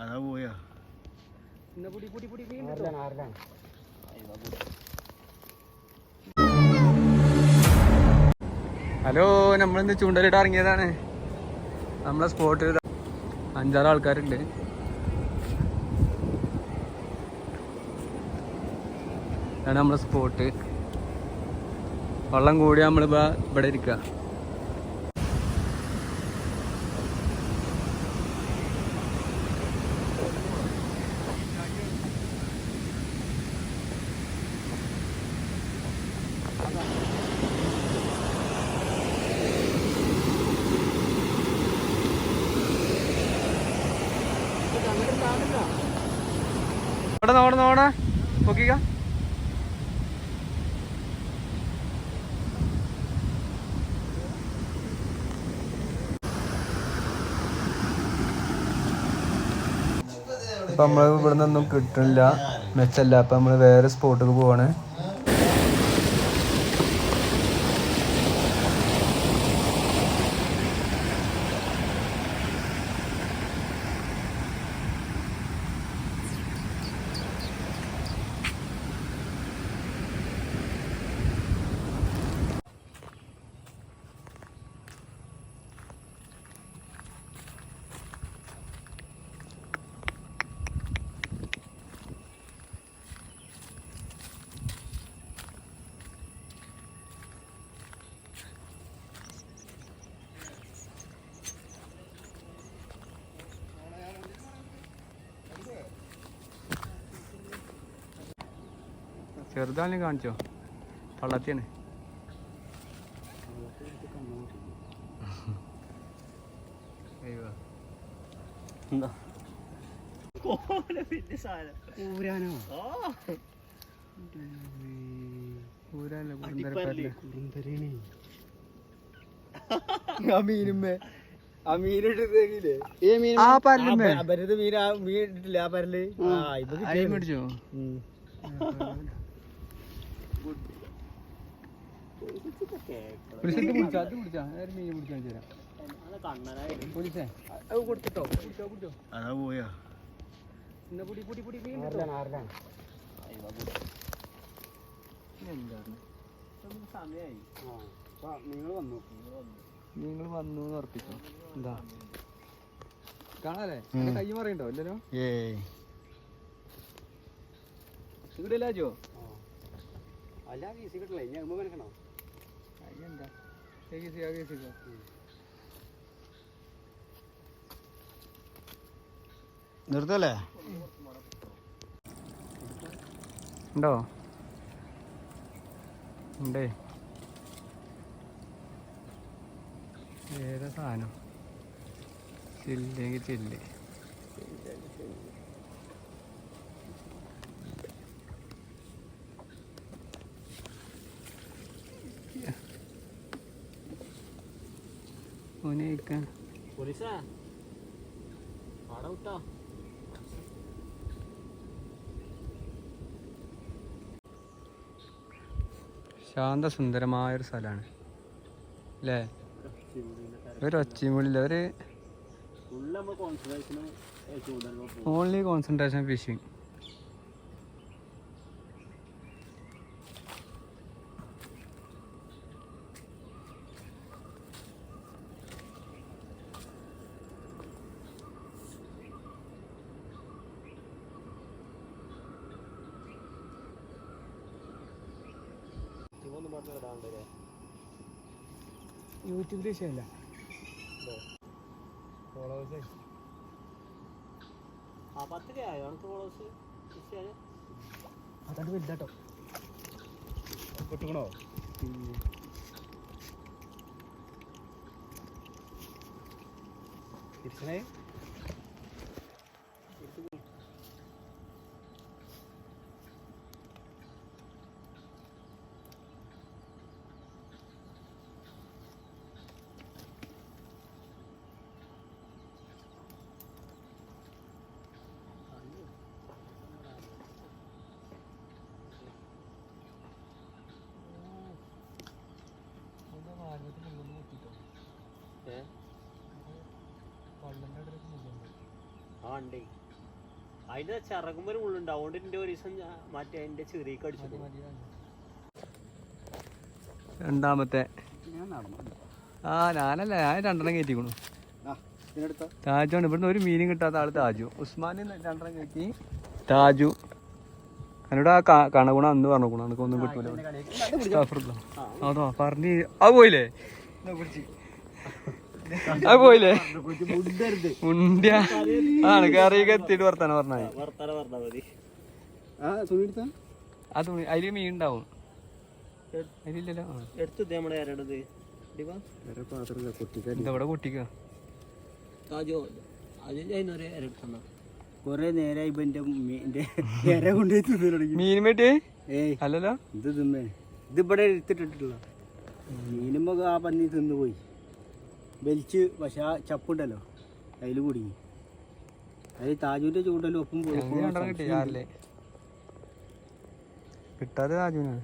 അതാ പോയാ. ഹലോ നമ്മളിന്ന് ചൂണ്ടലിട്ട് ഇറങ്ങിയതാണ്. നമ്മളെ സ്പോട്ടിൽ അഞ്ചാറ് ആൾക്കാരുണ്ട്. ഇതാണ് നമ്മളെ സ്പോട്ട് വെള്ളം കൂടി നമ്മളിപ്പോ ഇവിടെ ഇരിക്കുക ഇവിടെ നോട നോട നോക്കിക്ക. ഇപ്പൊ നമ്മൾ ഇവിടെ നിന്നൊന്നും കിട്ടണില്ല മെച്ചല്ല അപ്പൊ നമ്മൾ വേറെ സ്പോട്ടിൽ പോവാണ്. ചെറുതാണെങ്കിലും കാണിച്ചോ? പള്ളത്തിയാണ് എന്താ? ഊരാനോ? ആ. കുറുന്തരപ്പല്ല് മീനുമ്മേ ആ മീനിട്ടില്ലേ ആ പല്ലുമ്മേ പരത് മീൻ ആ മീൻ ഇട്ടില്ല ആ പരൽ? ആ. ഇത് മേടിച്ചോ അത് പോയാ. നിങ്ങൾ വന്നു. നിങ്ങൾ വന്നു ഉറപ്പിച്ചോ? എന്താ? കാണാല്ലേ? കൈ മറിയണ്ടോ ഇല്ലല്ലോ? ഇവിടെ ഇവിടെല്ലോ അല്ല വീസി കിട്ടില്ല ഇനി അമ്മ മനക്കണോ എന്താ കേസിക്കോ കേസിക്കോ നിർത്തല്ലേ? ഉണ്ടോ? ഉണ്ടേ. ഏതാ സാധനം? ചില്ലെങ്കിൽ ചില്ല്. ഓനെ കഴിക്കാൻ ശാന്തസുന്ദരമായൊരു സ്ഥലമാണ് അല്ലേ ഒരു ഒച്ചയുമില്ല ഒരു ഓൺലി കോൺസെൻട്രേഷൻ ഫിഷിങ് യൂട്യൂബിൽ വിഷയമല്ല. ഫോളോവേഴ്സേ? ആ പത്ത് രൂപ ആയോ ഫോളോവേഴ്സ് വലുതാട്ടോ കിട്ടണോ തിരിച്ചണേ ഏ പള്ളന്റെ പണ്ടേ അതിന്റെ ചിറകുമ്പോൾ ഉള്ളുണ്ട്. അതുകൊണ്ട് എന്റെ ഒരു ദിവസം മറ്റേ എന്റെ ചെറിയ കടിച്ചു രണ്ടാമത്തെ. ആ ഞാനല്ല ഞാൻ രണ്ടെണ്ണം കയറ്റിക്കണു. ആ താജുണ്ട് ഇവിടുന്ന് ഒരു മീനും കിട്ടാത്ത ആൾ താജു. ഉസ്മാൻ രണ്ടെണ്ണം കയറ്റി താജു. എന്നോട് ആ കണകുണ അന്ന് പറഞ്ഞുകൂണ എനിക്ക് ഒന്നും കിട്ടൂല. അതോ പറഞ്ഞ്. അത് പോയില്ലേ? അത് പോയില്ലേ? മുണ്ടിയ. ആണ് കറിയൊക്കെ എത്തിയിട്ട് വർത്താനം പറഞ്ഞാൽ ആ തുണി എടുത്ത? ആ തുണി അതിൽ മീൻ ഉണ്ടാവും. അതിലില്ലല്ലോ. പൊട്ടിക്ക കൊറേ മീൻ അല്ലല്ലോ. ഇത് തിന്നേ. ഇത് ഇവിടെ എടുത്തിട്ടിട്ടില്ല. മീനുമ്പോ ആ പന്നി തിന്നു പോയി വലിച്ച് പക്ഷെ ആ ചപ്പുണ്ടല്ലോ. അതിൽ കുടുങ്ങി. അതിൽ താജുവിന്റെ ചൂണ്ടലും ഒപ്പം കിട്ടാതെ താജുവിനാണ്.